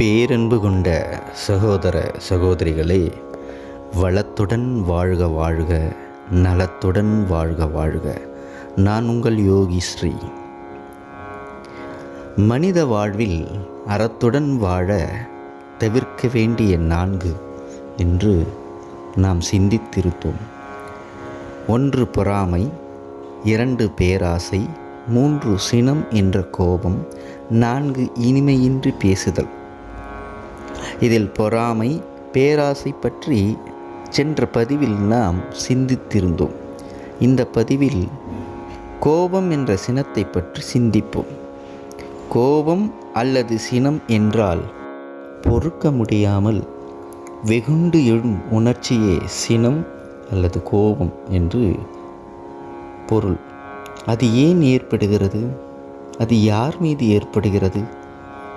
பேரன்பு கொண்ட சகோதர சகோதரிகளே வளத்துடன் வாழ்க வாழ்க நலத்துடன் வாழ்க வாழ்க. நான் உங்கள் யோகி ஸ்ரீ. மனித வாழ்வில் அறத்துடன் வாழ தவிர்க்க வேண்டிய நான்கு என்று நாம் சிந்தித்திருப்போம் ஒன்று பொறாமை இரண்டு பேராசை மூன்று சினம் என்ற கோபம் நான்கு இனிமையின்றி பேசுதல். இதில் பொறாமை பேராசை பற்றி சென்ற பதிவில் நாம் சிந்தித்திருந்தோம். இந்த பதிவில் கோபம் என்ற சினத்தை பற்றி சிந்திப்போம். கோபம் அல்லது சினம் என்றால் பொறுக்க முடியாமல் வெகுண்டு எழும் உணர்ச்சியே சினம் அல்லது கோபம் என்று பொருள். அது ஏன் ஏற்படுகிறது? அது யார் மீது ஏற்படுகிறது?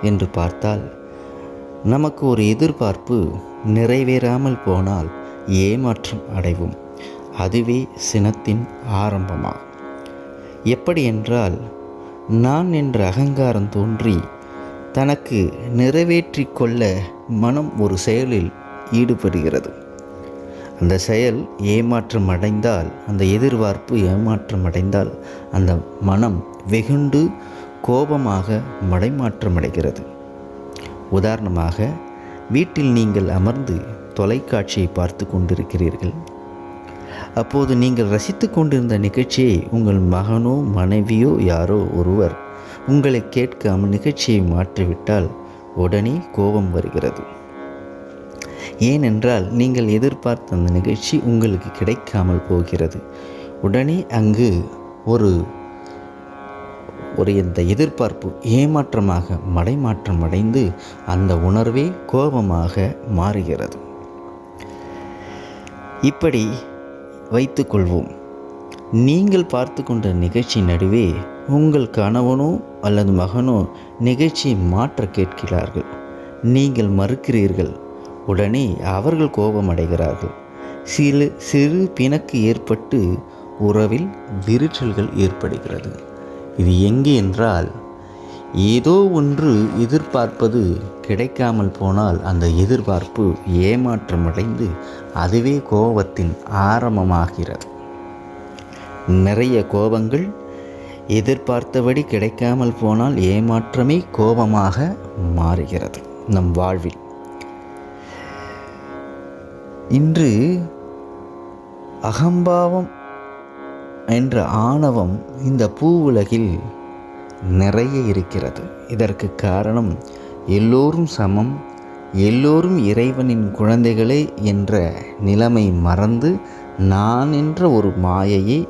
என்று பார்த்தால் நமக்கு ஒரு எதிர்பார்ப்பு நிறைவேறாமல் போனால் ஏமாற்றம் அடைவோம். அதுவே சினத்தின் ஆரம்பமாகும் எப்படி என்றால் நான் என்ற அகங்காரம் தோன்றி தனக்கு நிறைவேற்றி கொள்ள மனம் ஒரு செயலில் ஈடுபடுகிறது. அந்த செயல் ஏமாற்றம் அடைந்தால் அந்த எதிர்பார்ப்பு ஏமாற்றம் அடைந்தால் அந்த மனம் வெகுண்டு கோபமாக மடைமாற்றம் அடைகிறது. உதாரணமாக வீட்டில் நீங்கள் அமர்ந்து தொலைக்காட்சியை பார்த்து கொண்டிருக்கிறீர்கள். அப்போது நீங்கள் ரசித்து கொண்டிருந்த நிகழ்ச்சியை உங்கள் மகனோ மனைவியோ யாரோ ஒருவர் உங்களை கேட்காமல் நிகழ்ச்சியை மாற்றிவிட்டால் உடனே கோபம் வருகிறது. ஏனென்றால் நீங்கள் எதிர்பார்த்த அந்த நிகழ்ச்சி உங்களுக்கு கிடைக்காமல் போகிறது. உடனே அங்கு ஒரு ஒரு இந்த எதிர்பார்ப்பு ஏமாற்றமாக மடைமாற்றம் அடைந்து அந்த உணர்வே கோபமாக மாறுகிறது. இப்படி வைத்துக்கொள்வோம் நீங்கள் பார்த்து கொண்ட நிகழ்ச்சி நடுவே உங்கள் கணவனோ அல்லது மகனோ நிகழ்ச்சியை மாற்ற கேட்கிறார்கள். நீங்கள் மறுக்கிறீர்கள் உடனே அவர்கள் கோபம் அடைகிறார்கள் சிறு சிறு பிணக்கு ஏற்பட்டு உறவில் விரிச்சல்கள் ஏற்படுகிறது. இது எங்கே என்றால் ஏதோ ஒன்று எதிர்பார்ப்பது கிடைக்காமல் போனால் அந்த எதிர்பார்ப்பு ஏமாற்றமடைந்து அதுவே கோபத்தின் ஆரம்பமாகிறது. நிறைய கோபங்கள் எதிர்பார்த்தபடி கிடைக்காமல் போனால் ஏமாற்றமே கோபமாக மாறுகிறது நம் வாழ்வில். இன்று அகம்பாவம் என்ற ஆணவம் இந்த பூ உலகில் நிறைய இருக்கிறது. இதற்கு காரணம் எல்லோரும் சமம். எல்லோரும் இறைவனின் குழந்தைகளே என்ற நிலைமை மறந்து நான் என்ற ஒரு மாயையே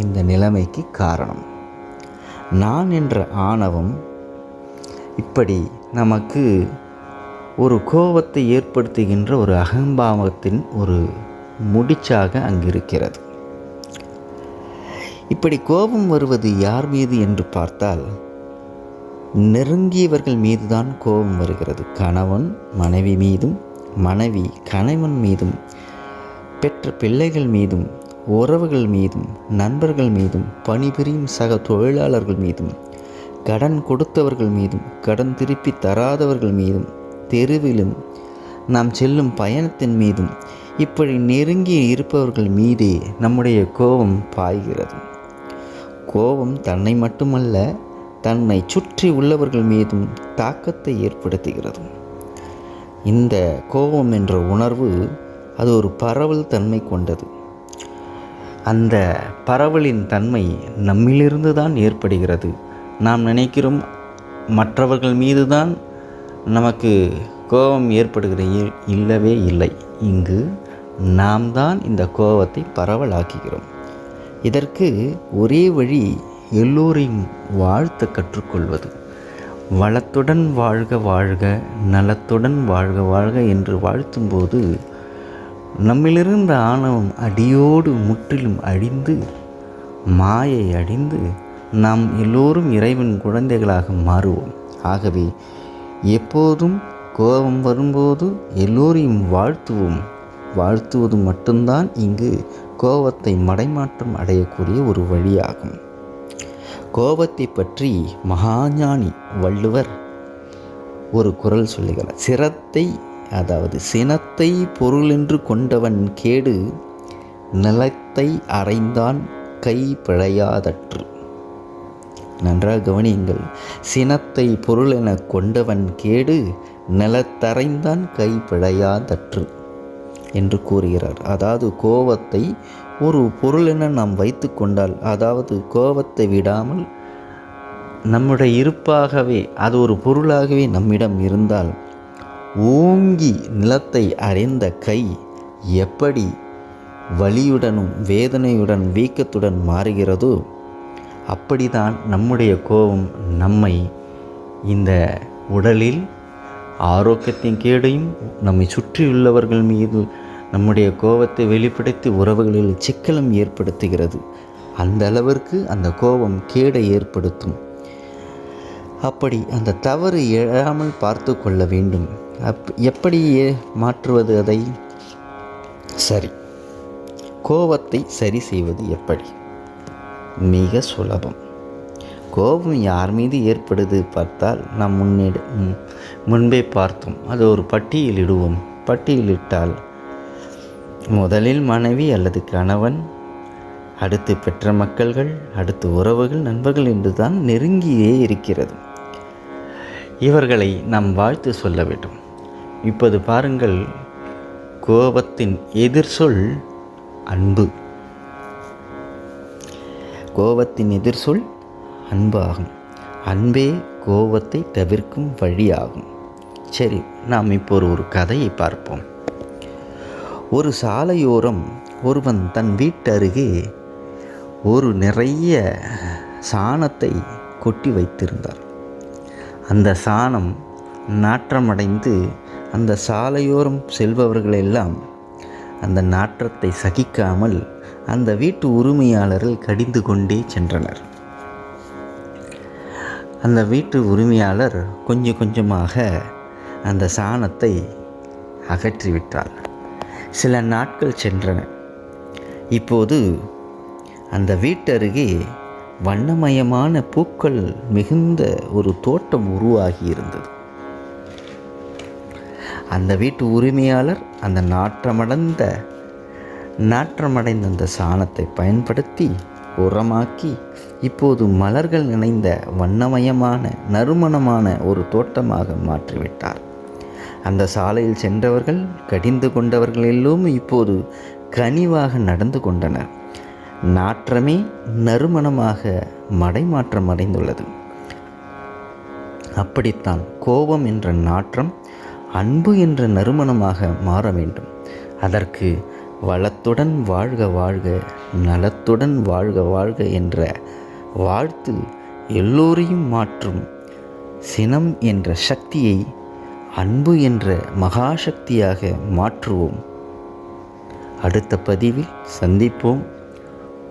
இந்த நிலைமைக்கு காரணம். நான் என்ற ஆணவம் இப்படி நமக்கு ஒரு கோபத்தை ஏற்படுத்துகின்ற ஒரு அகம்பாவத்தின் ஒரு முடிச்சாக அங்கு இருக்கிறது இப்படி கோபம் வருவது யார் மீது என்று பார்த்தால் நெருங்கியவர்கள் மீதுதான் கோபம் வருகிறது. கணவன் மனைவி மீதும் மனைவி கணவன் மீதும் பெற்ற பிள்ளைகள் மீதும் உறவுகள் மீதும் நண்பர்கள் மீதும் பணிபுரியும் சக தொழிலாளர்கள் மீதும் கடன் கொடுத்தவர்கள் மீதும் கடன் திருப்பி தராதவர்கள் மீதும் தெருவிலும் நாம் செல்லும் பயணத்தின் மீதும் இப்படி நெருங்கி இருப்பவர்கள் மீதே நம்முடைய கோபம் பாய்கிறது. கோபம் தன்னை மட்டுமல்ல தன்னை சுற்றி உள்ளவர்கள் மீதும் தாக்கத்தை ஏற்படுத்துகிறது. இந்த கோபம் என்ற உணர்வு அது ஒரு பரவல் தன்மை கொண்டது. அந்த பரவலின் தன்மை நம்மிலிருந்து தான் ஏற்படுகிறது. நாம் நினைக்கிறோம் மற்றவர்கள் மீது தான் நமக்கு கோபம் ஏற்படுகிறது இல்லவே இல்லை. இங்கு நாம் தான் இந்த கோபத்தை பரவலாக்குகிறோம். இதற்கு ஒரே வழி எல்லோரையும் வாழ்த்த கற்றுக்கொள்வது. வளத்துடன் வாழ்க வாழ்க நலத்துடன் வாழ்க வாழ்க என்று வாழ்த்தும்போது நம்மிலிருந்த ஆணவம் அடியோடு முற்றிலும் அழிந்து மாயை அடிந்து நாம் எல்லோரும் இறைவன் குழந்தைகளாக மாறுவோம். ஆகவே எப்போதும் கோபம் வரும்போது எல்லோரையும் வாழ்த்துவோம். வாழ்த்துவது மட்டும்தான் இங்கு கோபத்தை மடைமாற்றம் அடையக்கூடிய ஒரு வழியாகும். கோபத்தை பற்றி மகாஞானி வள்ளுவர் ஒரு குரல் சொல்லுகிறார். சிரத்தை அதாவது சினத்தை பொருளென்று கொண்டவன் கேடு நிலத்தை அறைந்தான் கை பிழையாதற்று. நன்றாக கவனியுங்கள். சினத்தை பொருள் என கொண்டவன் கேடு நிலத்தரைந்தான் கை பிழையாதற்று. என்று கூறுகிறார். அதாவது கோபத்தை ஒரு பொருள் என நாம் வைத்து கொண்டால் அதாவது கோபத்தை விடாமல் நம்முடைய இருப்பாகவே அது ஒரு பொருளாகவே நம்மிடம் இருந்தால் ஓங்கி நிலத்தை அறிந்த கை எப்படி வலியுடனும் வேதனையுடன் வீக்கத்துடன் மாறுகிறதோ அப்படிதான் நம்முடைய கோபம் நம்மை இந்த உடலில் ஆரோக்கியத்தின் கேடையும் நம்மை சுற்றியுள்ளவர்கள் மீது நம்முடைய கோபத்தை வெளிப்படுத்தி உறவுகளில் சிக்கலும் ஏற்படுத்துகிறது. அந்த அளவிற்கு அந்த கோபம் கேடை ஏற்படுத்தும். அப்படி அந்த தவறு எழாமல் பார்த்து கொள்ள வேண்டும். அப் எப்படி மாற்றுவது அதை? சரி. கோபத்தை சரி செய்வது எப்படி? மிக சுலபம். கோபம் யார் மீது ஏற்படுது பார்த்தால் நாம் முன்னே முன்பே பார்த்தோம். அது ஒரு பட்டியலிடுவோம். பட்டியலிட்டால் முதலில் மனைவி அல்லது கணவன் அடுத்து பெற்ற மக்கள்கள் அடுத்து உறவுகள் நண்பர்கள் என்று தான் நெருங்கியே இருக்கிறது. இவர்களை நாம் வாழ்த்து சொல்ல வேண்டும். இப்போது பாருங்கள் கோபத்தின் எதிர் சொல் அன்பு. கோபத்தின் எதிர் சொல் அன்பு ஆகும். அன்பே கோபத்தை தவிர்க்கும் வழியாகும். சரி நாம் இப்போ ஒரு கதையை பார்ப்போம். ஒரு சாலையோரம் ஒருவன் தன் வீட்டருகே ஒரு நிறைய சாணத்தை கொட்டி வைத்திருந்தார். அந்த சாணம் நாற்றமடைந்து அந்த சாலையோரம் செல்பவர்களெல்லாம் அந்த நாற்றத்தை சகிக்காமல் அந்த வீட்டு உரிமையாளர்கள் கடிந்து கொண்டே சென்றனர். அந்த வீட்டு உரிமையாளர் கொஞ்சம் கொஞ்சமாக அந்த சாணத்தை அகற்றிவிட்டார். சில நாட்கள் சென்றன. இப்போது அந்த வீட்டருகே வண்ணமயமான பூக்கள் மிகுந்த ஒரு தோட்டம் உருவாகி இருந்தது அந்த வீட்டு உரிமையாளர் அந்த நாற்றமடைந்த நாற்றமடைந்த அந்த சாணத்தை பயன்படுத்தி உரமாக்கி இப்போது மலர்கள் நினைந்த வண்ணமயமான நறுமணமான ஒரு தோட்டமாக மாற்றிவிட்டார். அந்த சாலையில் சென்றவர்கள் கடிந்து கொண்டவர்கள் எல்லோரும் இப்போது கனிவாக நடந்து கொண்டனர். நாற்றமே நறுமணமாக மடைமாற்றம் அடைந்துள்ளது. அப்படித்தான் கோபம் என்ற நாற்றம் அன்பு என்ற நறுமணமாக மாற வேண்டும். அதற்கு வளத்துடன் வாழ்க வாழ்க நலத்துடன் வாழ்க வாழ்க என்ற வாழ்த்து எல்லோரையும் மாற்றும் சினம் என்ற சக்தியை அன்பு என்ற மகாசக்தியாக மாற்றுவோம். அடுத்த பதிவில் சந்திப்போம்.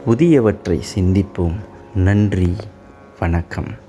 புதியவற்றை சிந்திப்போம். நன்றி. வணக்கம்.